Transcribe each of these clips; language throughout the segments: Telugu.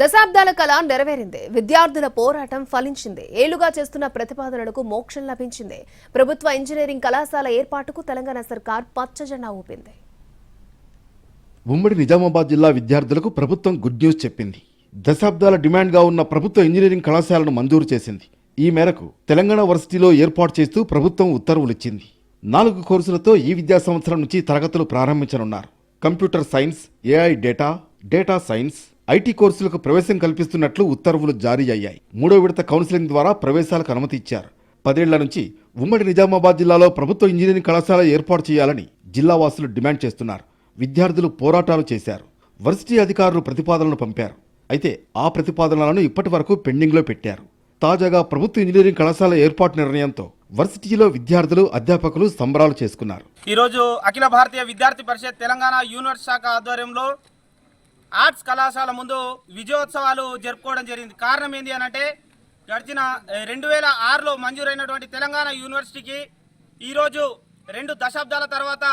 దశాబ్దాల కళ నెరవేరింది. విద్యార్థుల పోరాటం ఫలించింది. ఏలుగా చేస్తున్న ప్రతిపాదనలకు మోక్షం లభించింది. ప్రభుత్వ ఇంజనీరింగ్ కళాశాల ఏర్పాటుకు తెలంగాణ సర్కార్ పచ్చజెండా ఊపింది. ఉమ్మడి నిజామాబాద్ జిల్లా విద్యార్థులకు ప్రభుత్వం గుడ్ న్యూస్ చెప్పింది. దశాబ్దాల డిమాండ్గా ఉన్న ప్రభుత్వ ఇంజనీరింగ్ కళాశాలను మంజూరు చేసింది. ఈ మేరకు తెలంగాణ వర్సిటీలో ఏర్పాటు చేస్తూ ప్రభుత్వం ఉత్తర్వులిచ్చింది నాలుగు కోర్సులతో ఈ విద్యా సంవత్సరం నుంచి తరగతులు ప్రారంభించనున్నారు. Computer science AI data data science IT కోర్సులకు ప్రవేశం కల్పిస్తున్నట్లు ఉత్తర్వులు జారీ అయ్యాయి. మూడో విడత కౌన్సిలింగ్ ద్వారా ప్రవేశాలకు అనుమతి ఇచ్చారు. పదేళ్ళ నుంచి ఉమ్మడి నిజామాబాద్ జిల్లాలో ప్రభుత్వ ఇంజనీరింగ్ కళాశాల ఏర్పాటు చేయాలని జిల్లా వాసులు డిమాండ్ చేస్తున్నారు. విద్యార్థులు పోరాటాలు చేశారు. వర్సిటీ అధికారులు ప్రతిపాదనలు పంపారు. అయితే ఆ ప్రతిపాదనలను ఇప్పటి వరకు పెండింగ్లో పెట్టారు. తాజాగా ప్రభుత్వ ఇంజనీరింగ్ కళాశాల ఏర్పాటు నిర్ణయంతో వర్సిటీలో విద్యార్థులు అధ్యాపకులు సంబరాలు చేసుకున్నారు. ఈరోజు అఖిల భారతీయ విద్యార్థి పరిషత్ తెలంగాణ యూనివర్సిటీ శాఖ ఆధ్వర్యంలో ఆర్ట్స్ కళాశాల ముందు విజయోత్సవాలు జరుపుకోవడం జరిగింది. కారణం ఏంటి అని అంటే గడిచిన రెండు వేల ఆరులో మంజూరైనటువంటి తెలంగాణ యూనివర్సిటీకి ఈరోజు రెండు దశాబ్దాల తర్వాత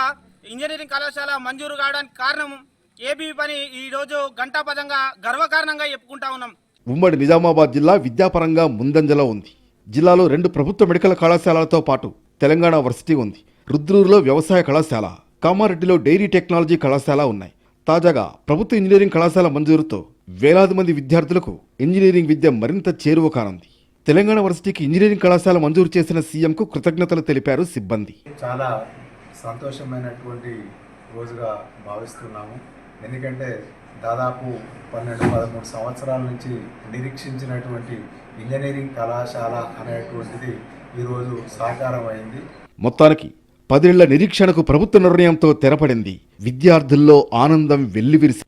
ఇంజనీరింగ్ కళాశాల మంజూరు కావడానికి కారణం ఏబీ పని ఈరోజు గంటాపదంగా గర్వకారణంగా చెప్పుకుంటా ఉన్నాం. ఉమ్మడి నిజామాబాద్ జిల్లా విద్యాపరంగా ముందంజలో ఉంది. జిల్లాలో రెండు ప్రభుత్వ మెడికల్ కళాశాలలతో పాటు తెలంగాణ వర్సిటీ ఉంది. రుద్రూరులో వ్యవసాయ కళాశాల కామారెడ్డిలో డైరీ టెక్నాలజీ కళాశాల ఉన్నాయి. తాజాగా ప్రభుత్వ ఇంజనీరింగ్ కళాశాల మంజూరుతో వేలాది మంది విద్యార్థులకు ఇంజనీరింగ్ విద్య మరింత చేరువ కానుంది. తెలంగాణ వర్సిటీకి ఇంజనీరింగ్ కళాశాల మంజూరు చేసిన సీఎంకు కృతజ్ఞతలు తెలిపారు సిబ్బంది. చాలా సంతోషమైనటువంటి రోజుగా భావిస్తున్నాము. ఎందుకంటే దాదాపు పన్నెండు పదమూడు సంవత్సరాల నుంచి నిరీక్షించినటువంటి ఇంజనీరింగ్ కళాశాల అనేటువంటిది ఈరోజు సాకారం అయింది మొత్తానికి పదేళ్ళ నిరీక్షణకు ప్రభుత్వ నిర్ణయంతో తెరపడింది. విద్యార్థుల్లో ఆనందం వెల్లివిరిసి